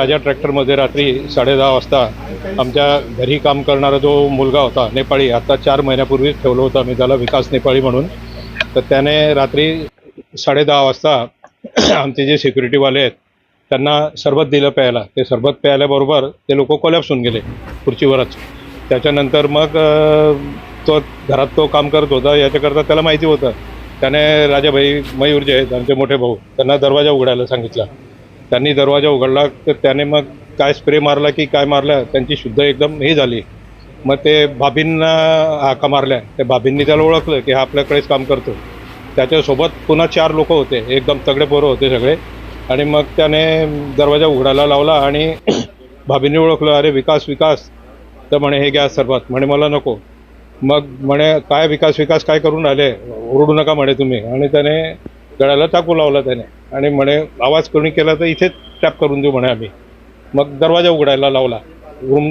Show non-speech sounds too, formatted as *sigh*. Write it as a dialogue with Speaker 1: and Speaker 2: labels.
Speaker 1: माझ्या ट्रॅक्टरमध्ये रात्री साडेदहा वाजता आमच्या घरी काम करणारा जो मुलगा होता नेपाळी आता चार महिन्यापूर्वीच ठेवलं होतं आम्ही त्याला विकास नेपाळी म्हणून. तर त्याने रात्री साडेदहा वाजता *clears throat* आमचे जे सिक्युरिटीवाले आहेत त्यांना सरबत दिलं प्यायला. ते सरबत प्यायल्याबरोबर ते लोक कोलॅप्स होऊन गेले खुर्चीवरच. त्याच्यानंतर मग तो घरात तो काम करत होता याच्याकरता त्याला माहिती होतं. त्याने राजाभाई मयूर जे आहेत आमचे मोठे भाऊ त्यांना दरवाजा उघडायला सांगितला. त्यांनी दरवाजा उघडला तर त्याने मग काय स्प्रे मारला की काय मारला त्यांची शुद्ध एकदम हे झाली. मग ते भाभींना हाका मारल्या. त्या भाभींनी त्याला ओळखलं की हा आपल्याकडेच काम करतो. त्याच्यासोबत पुन्हा चार लोक होते. एकदम तगडे पोरं होते सगळे. आणि मग त्याने दरवाजा उघडायला लावला आणि *clears throat* भाभींनी ओळखलं अरे विकास विकास. तर म्हणे हे घ्या सर्वात म्हणे मला नको. मग म्हणे काय विकास विकास काय करून राहिले? ओरडू नका म्हणे तुम्ही. आणि त्याने गळ्याला टाकू लावला त्याने. आणि म्हणे आवाज कोणी केला तर इथेच टॅप करून देऊ म्हणे आम्ही. मग दरवाजा उघडायला लावला. रूम